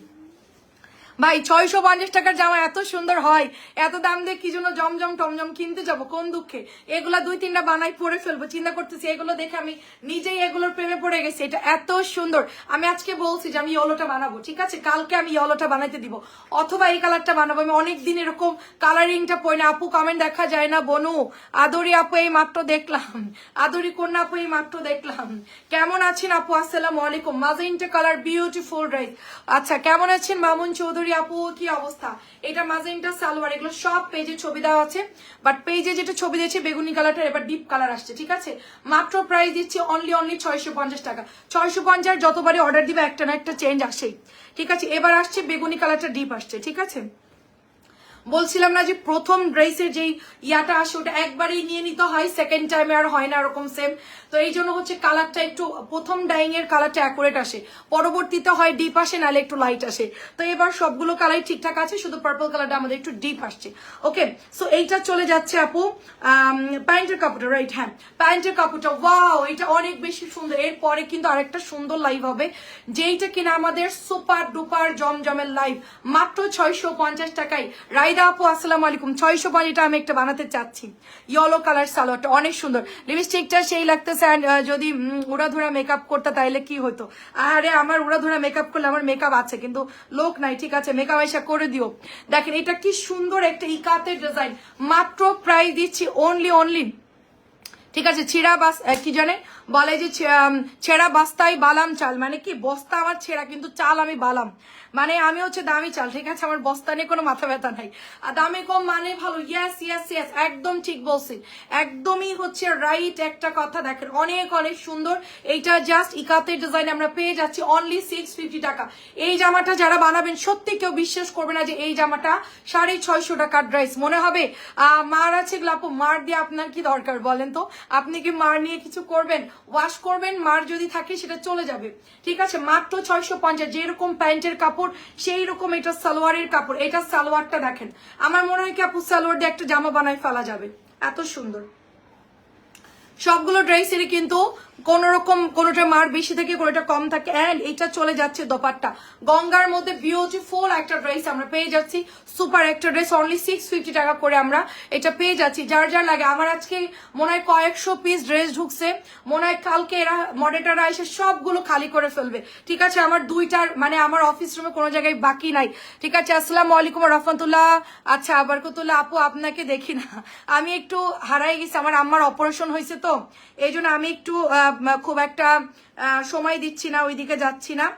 ভাই, ছয়শো পঞ্চাশ টাকার জামা এত সুন্দর হয়। এত দাম দিয়ে কি জন্য জমজম টমজম কিনতে যাব? কোন দুঃখে? এগুলা দুই, তিনটা বানাই পরে ফেলব। চিন্তা করতেছি, এগুলো দেখে আমি নিজেই এগুলোর প্রেমে পড়ে গেছি। এটা এত সুন্দর। আমি আজকে বলছি যে আমি ইয়েলোটা বানাবো, ঠিক আছে? কালকে আমি ইয়েলোটা বানাইতে দিব। অথবা এই কালারটা বানাবো। আমি অনেক দিন এরকম কালারিংটা পড়ি না। আপু কমেন্ট দেখা যায় না, বনু। আদরি আপু, এই মাত্র দেখলাম। আদরি কন্যা আপু, এই মাত্র দেখলাম। কেমন আছেন আপু? আসসালামু আলাইকুম। মাজেন্টা কালার বিউটিফুল রাইট আচ্ছা কেমন আছেন মামুন চৌধুরী? আপু, কি অবস্থা? এটা মাজেন্টা সালোয়ার, এগুলো সব পেজে ছবি দেওয়া আছে। বাট পেজে যেটা ছবি দিয়েছে, বেগুনি কালারটা এবার ডিপ কালার আসছে, ঠিক আছে? মাত্র প্রাইস দিচ্ছি অনলি অনলি ছয়শো পঞ্চাশ টাকা। ছয়শো পঞ্চাশ যতবারই অর্ডার দিবে, একটা না একটা চেঞ্জ আসেই ঠিক আছে? এবার আসছে বেগুনি কালারটা ডিপ আসছে, ঠিক আছে? বলছিলাম না যে প্রথম ড্রেসের যেই ইয়াটা আসে, ওটা একবারেই নিয়ে নিতে হয় সেকেন্ড টাইমে আর হয় না, এরকম সেম তো এই জন্য হচ্ছে কালারটা একটু, প্রথম ডাইং এর কালারটা অ্যাকুরেট আসে। পরবর্তীতে হয় ডিপ আসে, নাহলে একটু লাইট আসে। তো এবার সবগুলো কালার ঠিকঠাক আছে, শুধু পার্পল কালারটা আমাদের একটু ডিপ আসছে। ওকে সো এইটা চলে যাচ্ছে আপু প্যান্টের কাপড়টা রাইট হ্যাঁ। প্যান্টের কাপড়টা ওয়াও এটা অনেক বেশি সুন্দর। এরপরে কিন্তু আরেকটা সুন্দর লাইভ হবে, যেইটা কিনা আমাদের সুপার ডুপার জমজমের লাইভ মাত্র ছয়শো পঞ্চাশ টাকায়। রাইদা আপু, আসসালামু আলাইকুম। ছয়শো এটা আমি একটা বানাতে চাচ্ছি। ইয়েলো কালার সালোয়ারটা অনেক সুন্দর। লিপস্টিকটা সেই লাগতেছে যদি উড়াধুরা মেকআপ করতে তাইলে কি হতো? আরে আমার উড়াধুরা মেকআপ করলে আমার মেকআপ আছে, কিন্তু লোক নাই, ঠিক আছে মেকআপ এসে করে দিও। দেখেন, এটা কি সুন্দর একটা ইকাতের ডিজাইন মাত্র প্রাইস দিচ্ছি অনলি অনলি ঠিক আছে, ছেঁড়া বাস কি জানে? বলে যে ছেঁড়া বাস্তায় বালাম চাল। মানে কি, বস্তা আমার ছেঁড়া, কিন্তু চাল আমি বালাম। মানে আমি হচ্ছে দামি চাল, ঠিক আছে? আমার বস্তা নিয়ে কোনো মাথা ব্যথা নাই। আর দামে কম মানে ভালো ইয়াস ইয়াস ইয়াস একদম ঠিক বলছি একদমই হচ্ছে রাইট একটা কথা দেখেন। অনেক অনেক সুন্দর। এইটা জাস্ট ইকাতের ডিজাইন আমরা পেয়ে যাচ্ছি অনলি সিক্স ফিফটি টাকা। এই জামাটা যারা বানাবেন, সত্যি কেউ বিশ্বাস করবে না যে এই জামাটা সাড়ে ছয়শো টাকার ড্রেস মনে হবে মার আছে গ্লাপু, মার দিয়ে আপনার কি দরকার বলেন তো? আপনি কি মার নিয়ে কিছু করবেন? ওয়াশ করবেন, মার যদি থাকে সেটা চলে যাবে। ঠিক আছে? মাত্র ছয়শো পঞ্চাশ, যেরকম প্যান্টের কাপড় সেই রকম এটা সালোয়ারের কাপড়। এটা সালোয়ারটা দেখেন। আমার মনে হয় কি আপু, সালোয়ার দিয়ে একটা জামা বানায় ফেলা যাবে। এত সুন্দর। সবগুলো ড্রেসেরই কিন্তু কোন রকম কোনোটা মার বেশি থাকে, কোনোটা কম থাকে অ্যান্ড এটা চলে যাচ্ছে দোপাট্টা। গঙ্গার মধ্যে বিউটিফুল একটা ড্রেস আমরা পেয়ে যাচ্ছি সুপার একটা ড্রেস অনলি সিক্স ফিফটি টাকা করে আমরা এটা পেয়ে যাচ্ছি। যার যার লাগে, আমার আজকে মনে হয় কয়েকশো পিস ড্রেস ঢুকছে, মনে হয় কালকে এরা মডেটাররা এসে সবগুলো খালি করে ফেলবে। ঠিক আছে, আমার দুইটার মানে আমার অফিস রুমে কোনো জায়গায় বাকি নাই। ঠিক আছে, আসসালামু আলাইকুম রহমতুল্লাহ। আচ্ছা আবরকতুল্লাহ আপু, আপনাকে দেখি না। আমি একটু হারাই গেছি, আমার আম্মার অপারেশন হয়েছে তো, এই আমি একটু খুব একটা সময় দিচ্ছি না, ওইদিকে যাচ্ছি না।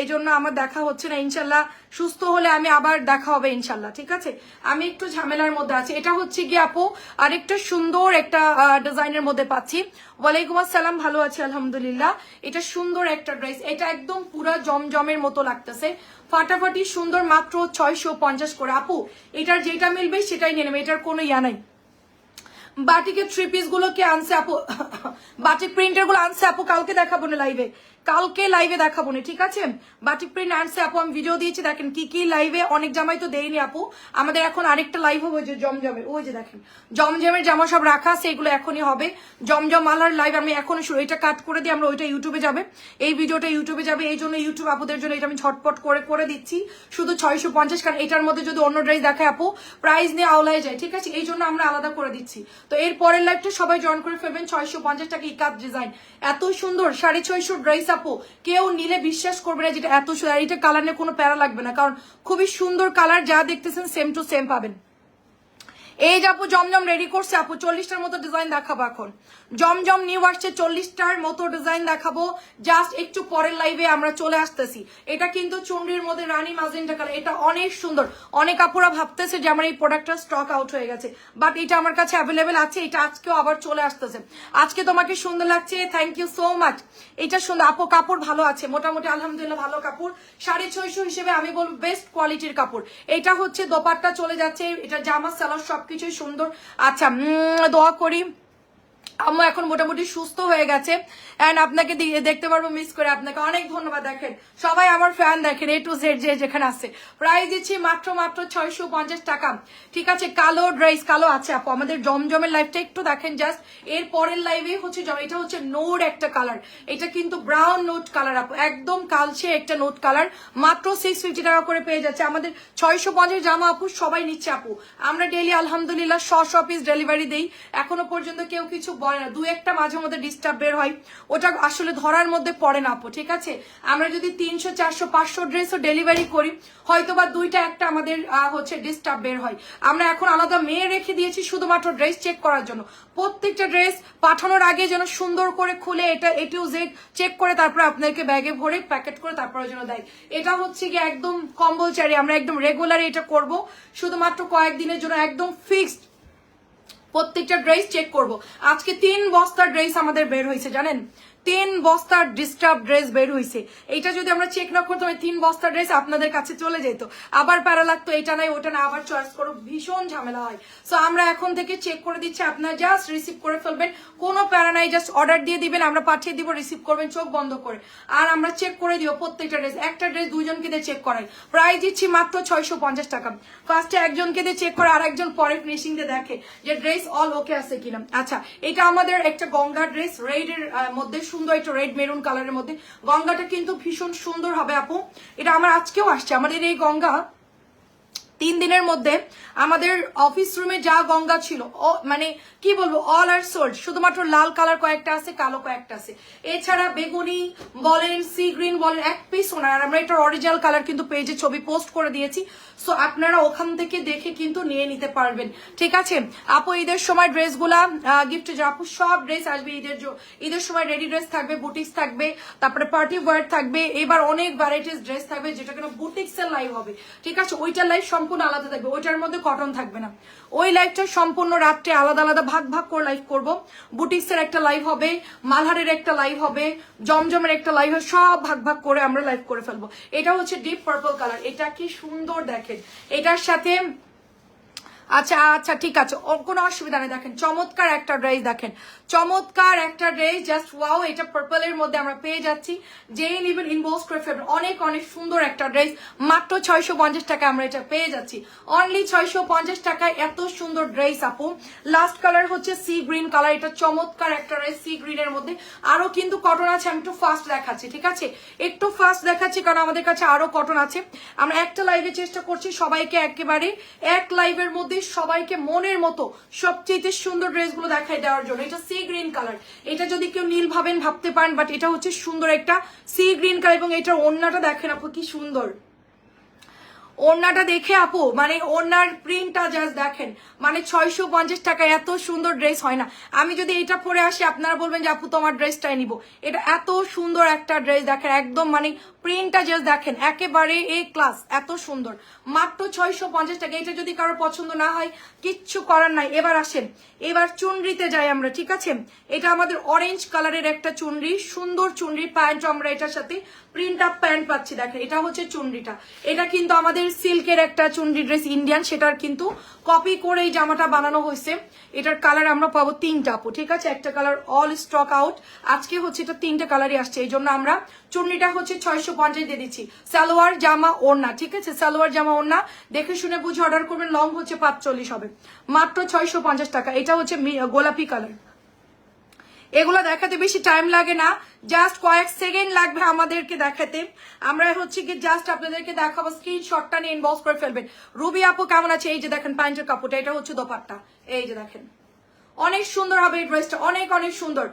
এই জন্য আমার দেখা হচ্ছে না, ইনশাল্লাহ সুস্থ হলে আমি আবার দেখা হবে, ইনশাল্লাহ, ঠিক আছে? আমি একটু ঝামেলার মধ্যে আছি। এটা হচ্ছে গিয়ে আপু, আরেকটা সুন্দর একটা ডিজাইনের মধ্যে পাচ্ছি। ওয়ালাইকুম আসসালাম, ভালো আছি, আলহামদুলিল্লাহ। এটা সুন্দর একটা ড্রেস, এটা একদম পুরা জমজমের মতো লাগতেছে। ফাটাফাটি সুন্দর মাত্র ছয়শো পঞ্চাশ করে। আপু, এটার যেটা মিলবে সেটাই নিয়ে নেবে, এটার কোনো ইয়া নাই। বাটিকের থ্রি পিসগুলো কে আনছে আপু? বাটিক প্রিন্টারগুলো আনছে আপু, কালকে দেখাবো না লাইভে কালকে লাইভে দেখাবো না, ঠিক আছে? বাটিক প্রিন্ট আনছে, আপু, আমি ভিডিও দিয়েছি, দেখেন কি কি লাইভে অনেক জামাই তো দেয়নি, আপু। আমাদের এখন আরেকটা লাইভ হবে যে জমজমের। ওই যে দেখেন, জমজমের জামা সব রাখা আছে, এগুলো এখনই হবে। জমজম আলার লাইভ আমি এখনই শুরু, এটা কাট করে দিই আমরা ওইটা ইউটিউবে যাবে। এই ভিডিওটা ইউটিউবে যাবে, এই জন্য ইউটিউব আপুদের জন্য এটা আমি ঝটপট করে করে দিচ্ছি, শুধু ছয়শো পঞ্চাশ, কারণ এটার মধ্যে যদি অন্য ড্রেস দেখায় আপু প্রাইস নিয়ে আওলায় যায়, ঠিক আছে? এই জন্য আমরা আলাদা করে দিচ্ছি। তো এর পরের লাইভটা সবাই জয়েন করে ফেলবেন, ছয়শো পঞ্চাশ টাকা ইকাত ডিজাইন এত সুন্দর, সাড়ে ছয়শো ড্রেস আপু কেউ নিলে বিশ্বাস করবে না যেটা এত এটা কালার নিয়ে কোনো প্যারা লাগবে না, কারণ খুবই সুন্দর কালার যা দেখতেছেন সেম টু সেম পাবেন। এই যে আপু, জমজম রেডি করছে আপু, চল্লিশটার মতো ডিজাইন দেখাবো এখন। জমজম নিউ আসছে, চল্লিশটার মতো ডিজাইন দেখাবো। জাস্ট একটু পরের লাইভে আমরা চলে আসতেছি। এটা কিন্তু চুনরির মধ্যে রানী মাজেন্টা কালার এটা অনেক সুন্দর। অনেক আপুরা ভাবতেছে যে আমার এই প্রোডাক্টটা স্টক আউট হয়ে গেছে। বাট এটা আমার কাছে অ্যাভেলেবেল আছে, এটা আজকেও আবার চলে আসতেছে। আজকে তোমাকে সুন্দর লাগছে। থ্যাংক ইউ সো মাচ এটা সুন্দর। আপু, কাপড় ভালো আছে? মোটামুটি আলহামদুলিল্লাহ ভালো কাপড়। সাড়ে ছয়শো হিসেবে আমি বলব বেস্ট কোয়ালিটির কাপড়। এটা হচ্ছে দোপাট্টা চলে যাচ্ছে। এটা জামা সালোয়ার সবকিছুই সুন্দর। আচ্ছা দোয়া করি। আম্মু এখন মোটামুটি সুস্থ হয়ে গেছে। এন্ড আপনাকে দেখতে পারব মিস করে আপনাকে অনেক ধন্যবাদ দেখেন। সবাই আমার ফ্যান দেখেন এ টু জেড যে যেখানে আছে। প্রাইস দিচ্ছি মাত্র মাত্র ছয়শো পঞ্চাশ টাকা। ঠিক আছে, কালো ড্রেস কালো আছে আপু। আমাদের জমজমের লাইফটা একটু দেখেন জাস্ট এর পরের লাইভে হচ্ছে এটা হচ্ছে নোট একটা কালার এটা কিন্তু ব্রাউন নোট কালার আপু। একদম কালছে একটা নোট কালার মাত্র সিক্স ফিফটি টাকা করে পেয়ে যাচ্ছে। আমাদের ছয়শো পঞ্চাশ জামা আপু, সবাই নিচ্ছে আপু। আমরা ডেলি আলহামদুলিল্লাহ শ শ পিস ডেলিভারি দিই। এখনও পর্যন্ত কেউ কিছু বলে না, দু একটা মাঝে মধ্যে ডিস্টার্ব বের হয়। ওটা আসলে ধরার মধ্যে পড়ে না ঠিক আছে? আমরা যদি তিনশো, চারশো, পাঁচশো ড্রেসও ডেলিভারি করি হয়তো বা দুইটা একটা আমাদের হচ্ছে ডিস্টার্ব বের হয়। আমরা এখন আলাদা মেয়ে রেখে দিয়েছি শুধুমাত্র ড্রেস চেক করার জন্য। প্রত্যেকটা ড্রেস পাঠানোর আগে যেন সুন্দর করে খুলে এটা এ টু জেড চেক করে তারপর আপনাকে ব্যাগে ভরে প্যাকেট করে তারপরে যেন দেয়। এটা হচ্ছে কি একদম কম্পালসারি আমরা একদম রেগুলার এটা করব। শুধুমাত্র কয়েকদিনের জন্য একদম ফিক্সড প্রত্যেকটা ড্রেস চেক করব। আজকে তিন বস্তার ড্রেস আমাদের বের হয়েছে জানেন? তিন বস্তার ডিস্টার্ব ড্রেস বের হয়েছে এইটা যদি আমরা চেক না করতাম তিন বস্তার ড্রেস আপনাদের কাছে চলে যেত। আবার প্যারা লাগতো, এটা নাই, ওটা না আবার চয়েস করো, ভীষণ ঝামেলা হয়। সো আমরা এখন থেকে চেক করে দিচ্ছি, আপনারা জাস্ট রিসিভ করে ফেলবেন। কোনো প্যারা নাই জাস্ট অর্ডার দিয়ে দিবেন, আমরা পাঠিয়ে দিব রিসিভ করবেন, চোখ বন্ধ করে। আর আমরা চেক করে দিব প্রত্যেকটা ড্রেস একটা ড্রেস দুজনকে দিয়ে চেক করাই। প্রাইস দিচ্ছি মাত্র ছয়শো পঞ্চাশ টাকা। ফার্স্টে একজনকে দিয়ে চেক করে আর একজন পরে ফিনিশিং দিয়ে দেখে যে ড্রেস অল ওকে আছে কিনা। আচ্ছা এটা আমাদের একটা গঙ্গা ড্রেস রেড এর মধ্যে সুন্দর একটা রেড মেরুন কালারের মধ্যে। গঙ্গাটা কিন্তু ভীষণ সুন্দর হবে আপু। এটা আমার আজকেও আসছে। আমাদের এই গঙ্গা তিন দিনের মধ্যে আমাদের অফিস রুমে যা গঙ্গা ছিল মানে কি বলব অল আর সোল্ড শুধুমাত্র লাল কালার কয়েকটা আছে, কালো কয়েকটা আছে। এছাড়া বেগুনি বলেন সি গ্রিন বলেন, এক পিস ওনার, আর আমরা এটা অরিজিনাল কালার কিন্তু পেজে ছবি পোস্ট করে দিয়েছি। সো আপনারা ওখান থেকে দেখে কিন্তু নিয়ে নিতে পারবেন। ঠিক আছে? আপু, ঈদের সময় ড্রেসগুলা গিফট আপু, সব ড্রেস আসবে ঈদের ঈদের সময় রেডি ড্রেস থাকবে বুটিক্স থাকবে, তারপরে পার্টি ওয়ার থাকবে, এবার অনেক ভ্যারাইটিস ড্রেস থাকবে, যেটা কিনা বুটিক্স এর লাইভ হবে। ঠিক আছে? ওইটার লাইভ সম্পূর্ণ আলাদা থাকবে, ওইটার মধ্যে কটন থাকবে না। ওই লাইভটা সম্পূর্ণ রাত্রে আলাদা আলাদা ভাগ ভাগ করে লাইভ করব। বুটিক্স এর একটা লাইভ হবে, মালহারের একটা লাইভ হবে, জমজমের একটা লাইভ হবে, সব ভাগ ভাগ করে আমরা লাইভ করে ফেলব। এটা হচ্ছে ডিপ পার্পল কালার এটা কি সুন্দর দেখেন। এটার সাথে আচ্ছা আচ্ছা ঠিক আছে। কোনো অসুবিধা নেই, দেখেন, চমৎকার একটা ড্রেস দেখেন। চমৎকার একটা ড্রেস জাস্ট ওয়াও এটা পার্পল এর মধ্যে আমরা পেয়ে যাচ্ছি। যেই নিবেন ইনবক্স করে ফেলবেন। অনেক অনেক সুন্দর একটা ড্রেস। মাত্র ছয়শো পঞ্চাশ টাকা আমরা এটা পেয়ে যাচ্ছি। অনলি ছয়শো পঞ্চাশ টাকায় এত সুন্দর ড্রেস, আপু। লাস্ট কালার হচ্ছে সি গ্রিন কালার এটা চমৎকার একটা ড্রেস সি গ্রিনের মধ্যে। আরও কিন্তু কটন আছে, আমি একটু ফাস্ট দেখাচ্ছি, ঠিক আছে? একটু ফাস্ট দেখাচ্ছি, কারণ আমাদের কাছে আরও কটন আছে। আমরা একটা লাইভে চেষ্টা করছি সবাইকে একেবারে। এক লাইভের মধ্যে সবাইকে মনের মতো সবচেয়ে সুন্দর ড্রেসগুলো দেখায় দেওয়ার জন্য। এটা সি গ্রিন কালার এটা যদি কেউ নীল ভাবেন, ভাবতে পারেন বাট এটা হচ্ছে সুন্দর একটা সি গ্রিন কালার এবং এটার ওড়নাটা দেখেন আপু, কি সুন্দর। ওড়নাটা দেখে আপু মানে ওড়নার প্রিন্টটা জাস্ট দেখেন। মানে ছয়শো পঞ্চাশ টাকা, এত সুন্দর ড্রেস হয় না। আমি যদি এটা পরে আসি, আপনারা বলবেন যে, আপু, তোমার ড্রেসটাই নিব। এটা এত সুন্দর একটা ড্রেস দেখেন, একদম মানে প্রিন্টটা জাস্ট দেখেন, একেবারে এ ক্লাস এত সুন্দর। মাত্র ছয়শো পঞ্চাশ টাকা, এটা যদি কারও পছন্দ না হয়, কিচ্ছু করার নাই। এবার আসেন, এবার চুনরিতে যাই আমরা, ঠিক আছে? এটা আমাদের অরেঞ্জ কালারের একটা চুনরি, সুন্দর চুনরি, প্যান্ট আমরা এটার সাথে প্রিন্ট আপ প্যান্ট পাচ্ছি, দেখেন, এটা হচ্ছে চুনরিটা। এটা কিন্তু আমাদের সিল্কের একটা চুনরি ড্রেস ইন্ডিয়ান সেটার কিন্তু কপি করে এই জামাটা বানানো হয়েছে। এটার কালার আমরা পাবো তিনটা আপু, ঠিক আছে? একটা কালার অল স্টক আউট আজকে হচ্ছে এটা তিনটা কালারই আসছে, এই জন্য আমরা চুনরিটা হচ্ছে ছয়শো পঞ্চাশ দিয়ে দিচ্ছি। সালোয়ার জামা ওড়না, ঠিক আছে? সালোয়ার জামা ওড়না, দেখে শুনে বুঝে অর্ডার করবেন লং হচ্ছে পাঁচচল্লিশ হবে। মাত্র ছয়শো পঞ্চাশ টাকা, এটা হচ্ছে গোলাপি কালার এগুলো দেখাতে বেশি টাইম লাগে না। জাস্ট কয়েক সেকেন্ড লাগবে আমাদেরকে দেখাতে। আমরা হচ্ছে কি জাস্ট আপনাদেরকে দেখাবো স্ক্রিনশটটা নিয়ে ইনবক্স করে ফেলবেন। রুবি আপু কেমন আছে? এই যে দেখেন প্যান্টের কাপড়টা, এটা হচ্ছে দোপাট্টা। এই যে দেখেন। অনেক সুন্দর হবে এই ড্রেসটা, অনেক অনেক সুন্দর।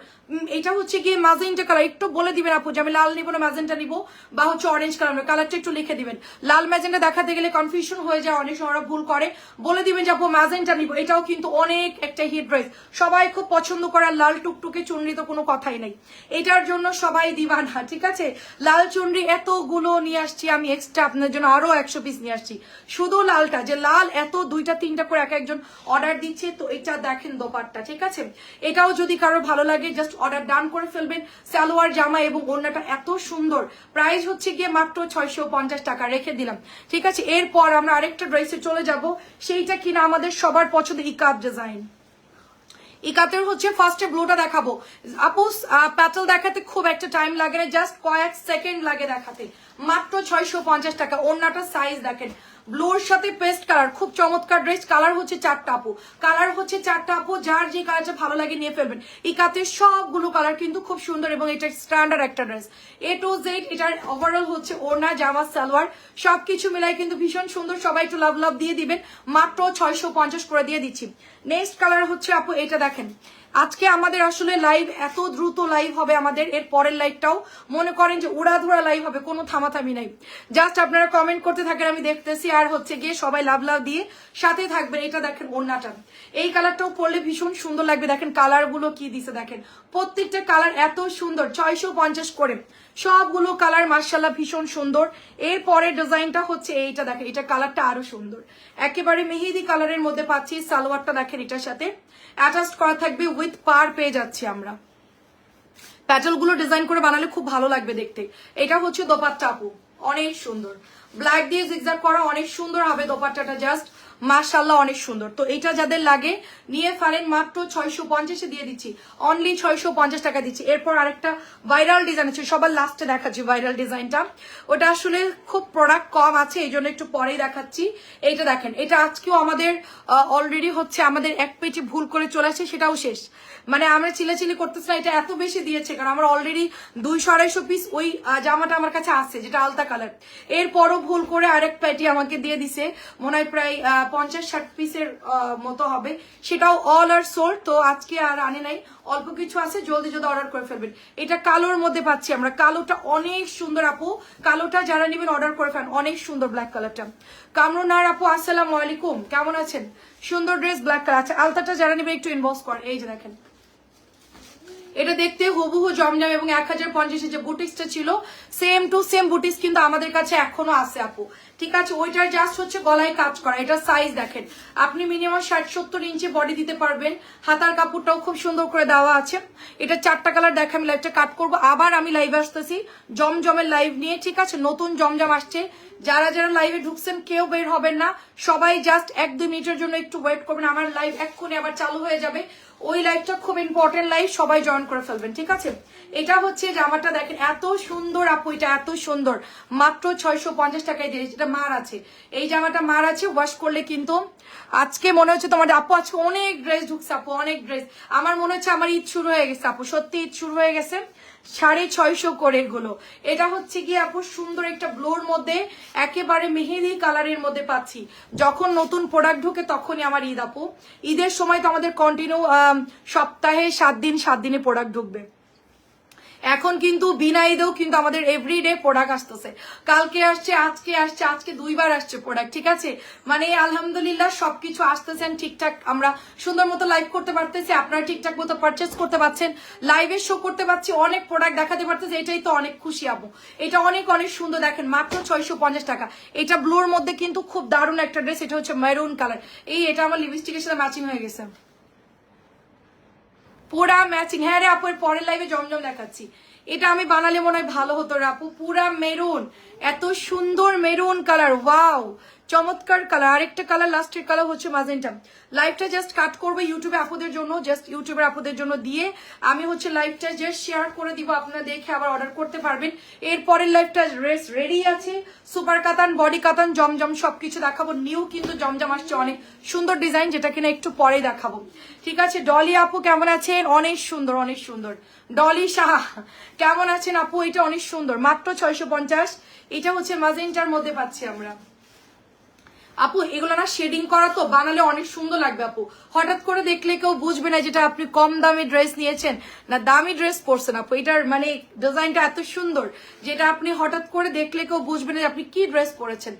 এটা হচ্ছে গিয়ে ম্যাজেন্টা কালার একটু বলে দিবেন আপু যে আমি লাল নিবো না ম্যাজেন্টা নিবো, বা হচ্ছে অরেঞ্জ কালার কালারটা একটু লিখে দিবেন। লাল ম্যাজেন্টা দেখাতে গেলে কনফিউশন হয়ে যায়, অনেক সময় ভুল করে। বলে দিবেন যে আপু ম্যাজেন্টা নিবো, এটাও কিন্তু অনেক একটা হিট ড্রেস সবাই খুব পছন্দ করে আর লাল টুকটুকে চুনরি তো কোনো কথাই নেই। এটার জন্য সবাই দিবানা, ঠিক আছে? লাল চুনরি এতগুলো নিয়ে আসছি, আমি এক্সট্রা আপনার জন্য আরও একশো পিস নিয়ে আসছি। শুধু লালটা, যে লাল এত দুইটা, তিনটা করে এক একজন অর্ডার দিচ্ছে, তো এটা দেখেন দোপাট্টা ঠিক আছে? এটাও যদি কারও ভালো লাগে জাস্ট অর্ডার ডান করে ফেলবেন। সালোয়ার, জামা এবং ওড়নাটা এত সুন্দর। প্রাইস হচ্ছে গিয়ে মাত্র ছয়শো পঞ্চাশ টাকা, রেখে দিলাম। ঠিক আছে? এরপর আমরা আরেকটা ড্রেসে চলে যাব। সেইটা কিনা আমাদের সবার পছন্দ ইকাপ ডিজাইন ইকাতের হচ্ছে ফার্স্টে ব্লুটা দেখাবো। আপু প্যাটেল দেখাতে খুব একটা টাইম লাগে না জাস্ট কয়েক সেকেন্ড লাগে দেখাতে। মাত্র ছয়শো পঞ্চাশ টাকা অন্যটা সাইজ দেখেন। ব্লুর সাথে পেস্ট কালার খুব চমৎকার ড্রেস কালার হচ্ছে চারটা আপু। কালার হচ্ছে চারটা আপু, যার যে কালারটা ভালো লাগে নিয়ে ফেলবেন। ইকাতের সবগুলো কালার কিন্তু খুব সুন্দর এবং এটা স্ট্যান্ডার্ড একটা ড্রেস এ টু জেড এটার ওভারঅল হচ্ছে ওড়না, জামা, সালোয়ার, সবকিছু মিলাই কিন্তু ভীষণ সুন্দর। সবাই একটু লাভ লাভ দিয়ে দিবেন। মাত্র ছয়শো পঞ্চাশ করে দিয়ে দিচ্ছি। নেক্সট কালার হচ্ছে আপু, এটা দেখেন। আজকে আমাদের আসলে লাইভ এত দ্রুত লাইভ হবে আমাদের, এর পরের লাইভটাও মনে করেন যে উড়াধুরা লাইভ হবে, কোনো থামাথামি নাই। জাস্ট আপনারা কমেন্ট করতে থাকেন, আমি দেখতেছি, আর হচ্ছে গিয়ে সবাই লাভ লাভ দিয়ে সাথে থাকবেন। এটা দেখেন ওড়নাটা। এই কালারটাও পরলে ভীষণ সুন্দর লাগবে। দেখেন কালারগুলো কি দিছে, দেখেন। প্রত্যেকটা কালার এত সুন্দর, ছয়শো পঞ্চাশ করে। সবগুলো কালার মার্শাল্লাহ ভীষণ সুন্দর। এর পরের ডিজাইনটা হচ্ছে এইটা, দেখেন। এটা কালারটা আরও সুন্দর। একেবারে মেহেদি কালারের মধ্যে পাচ্ছি, সালোয়ারটা দেখেন এটার সাথে। অ্যাটাচ করা থাকবে উইথ পার পেয়ে যাচ্ছি আমরা। প্যাটেলগুলো ডিজাইন করে বানালে খুব ভালো লাগবে দেখতে। এটা হচ্ছে দোপাট্টা আপু। অনেক সুন্দর। ব্ল্যাক দিয়ে জিগজাগ করা অনেক সুন্দর হবে দোপাট্টাটা জাস্ট মাশাল্লাহ অনেক সুন্দর। তো এটা যাদের লাগে, নিয়ে ফেলেন মাত্র ছয়শো পঞ্চাশে দিয়ে দিচ্ছি। অনলি ছয়শো পঞ্চাশ টাকা দিচ্ছি। এরপর আরেকটা ভাইরাল ডিজাইন আছে, সবার লাস্টে দেখাচ্ছি ভাইরাল ডিজাইনটা ওটা আসলে খুব প্রোডাক্ট কম আছে, এই জন্য একটু পরেই দেখাচ্ছি। এইটা দেখেন, এটা আজকেও আমাদের অলরেডি হচ্ছে আমাদের এক পেটি ভুল করে চলে আসে, সেটাও শেষ। মানে আমরা চিলাচিলি করতেছি না, এটা এত বেশি দিয়েছে, কারণ আমার অলরেডি দুইশো আড়াইশো পিস ওই জামাটা আমার কাছে আছে, যেটা আলতা কালার এরপরও ভুল করে আরেক প্যাটি আমাকে দিয়ে দিছে। মনে হয় প্রায় পঞ্চাশ ষাট পিসের মতো হবে। সেটাও অল আর সোল তো আজকে আর আনে নাই। অল্প কিছু আছে, জলদি জলদি অর্ডার করে ফেলবেন। এটা কালোর মধ্যে পাচ্ছি আমরা। কালোটা অনেক সুন্দর আপু। কালোটা যারা নেবেন অর্ডার করে ফেলেন। অনেক সুন্দর ব্ল্যাক কালারটা কামরুনার আপু, আসসালাম আলাইকুম। কেমন আছেন? সুন্দর ড্রেস ব্ল্যাক কালার আছে আলতাটা যারা নেবেন একটু ইনবক্স করেন। এই যে দেখেন। এটা দেখতে হুবহু জমজম এবং এক হাজার পঞ্চাশের যে বুটিক্সটা ছিল সেম টু সেম বুটিক্স কিন্তু আমাদের কাছে এখনও আছে আপু। ঠিক আছে, ওইটার জাস্ট হচ্ছে গলায় কাজ করা এটা সাইজ দেখেন। আপনি মিনিমাম ষাট সত্তর ইঞ্চি বডি দিতে পারবেন, হাতার কাপড়টাও খুব সুন্দর করে দেওয়া আছে। এটা চারটা কালার দেখে আমি লাইভটা কাট করব, আবার আমি লাইভ আসতেছি জমজমের লাইভ নিয়ে, ঠিক আছে? নতুন জমজম আসছে। যারা যারা লাইভে ঢুকছেন, কেউ বের হবেন না। সবাই জাস্ট এক দুই মিনিটের জন্য একটু ওয়েট করবেন, আমার লাইভ এক্ষুনি আবার চালু হয়ে যাবে। ওই লাইভটা খুব ইম্পর্টেন্ট লাইভ সবাই জয়েন করে ফেলবেন, ঠিক আছে? এটা হচ্ছে জামাটা দেখেন, এত সুন্দর আপু, এটা এত সুন্দর। মাত্র ছয়শো পঞ্চাশ টাকায় দিয়েছে, এটা মার আছে। এই জামাটা মার আছে ওয়াশ করলে কিন্তু আজকে মনে হচ্ছে তোমার আপু, আজকে অনেক ড্রেস ঢুকছে আপু, অনেক ড্রেস আমার মনে হচ্ছে আমার ঈদ শুরু হয়ে গেছে আপু, সত্যি ঈদ শুরু হয়ে গেছে। সাড়ে ছয়শো করে এগুলো। এটা হচ্ছে কি আপু, সুন্দর একটা ব্লোর মধ্যে, একেবারে মেহেদি কালারের মধ্যে পাচ্ছি। যখন নতুন প্রোডাক্ট ঢুকে তখনই আমার ঈদ আপু। ঈদের সময় তো আমাদের কন্টিনিউ সপ্তাহে সাত দিন, সাত দিনে প্রোডাক্ট ঢুকবে। এখন কিন্তু বিনা ঈদেও কিন্তু আমাদের এভরিডে প্রোডাক্ট আসতেছে। কালকে আসছে, আজকে আসছে, আজকে দুইবার আসছে প্রোডাক্ট ঠিক আছে? মানে আলহামদুলিল্লাহ সবকিছু আসতেছেন ঠিকঠাক আমরা সুন্দর মতো লাইভ করতে পারতেছি, আপনারা ঠিকঠাক মতো পারচেস করতে পারছেন লাইভে শো করতে পারছি, অনেক প্রোডাক্ট দেখাতে পারতেছি, এটাই তো অনেক খুশি আবু। এটা অনেক অনেক সুন্দর, দেখেন মাত্র ছয়শো পঞ্চাশ টাকা। এটা ব্লুর মধ্যে কিন্তু খুব দারুণ একটা ড্রেস এটা হচ্ছে মেরুন কালার এই, এটা আমার লিপস্টিকের সাথে ম্যাচিং হয়ে গেছে। পুরা ম্যাচিং হ্যাঁ রে আপু, এর পরের লাইভে জমজম দেখাচ্ছি। এটা আমি বানালে মনে হয় ভালো হতো রে আপু। পুরা মেরুন এত সুন্দর মেরুন কালার ওয়াও চমৎকার কালার আরেকটা কালার লাস্টের কালার হচ্ছে মাজেন্টা লাইভটা জাস্ট কাট করব ইউটিউবে আপুদের জন্য জাস্ট ইউটিউবের আপুদের জন্য দিয়ে আমি হচ্ছে লাইভটা জাস্ট শেয়ার করে দিব, আপনারা দেখে আবার অর্ডার করতে পারবেন। এরপরের লাইভটা ড্রেস রেডি আছে। সুপার কাতান বডি কাতান, জমজম সবকিছু দেখাবো। নিউ কিন্তু জমজম আসছে অনেক। সুন্দর ডিজাইন যেটা কিনা একটু পরে দেখাবো। ঠিক আছে ডলি আপু কেমন আছেন? অনেক সুন্দর অনেক সুন্দর। ডলি সাহা কেমন আছেন আপু? এটা অনেক সুন্দর। মাত্র ছয়শো পঞ্চাশ। এটা হচ্ছে মাজেন্টার মধ্যে পাচ্ছি আমরা। আপু, এগুলো না শেডিং করা তো বানালে অনেক সুন্দর লাগবে আপু। হঠাৎ করে দেখলে কেউ বুঝবে না যেটা আপনি কম দামি ড্রেস নিয়েছেন না দামি ড্রেস পরছেন আপু। এটার মানে ডিজাইনটা এত সুন্দর, যেটা আপনি হঠাৎ করে দেখলে কেউ বুঝবে না আপনি কি ড্রেস পরেছেন।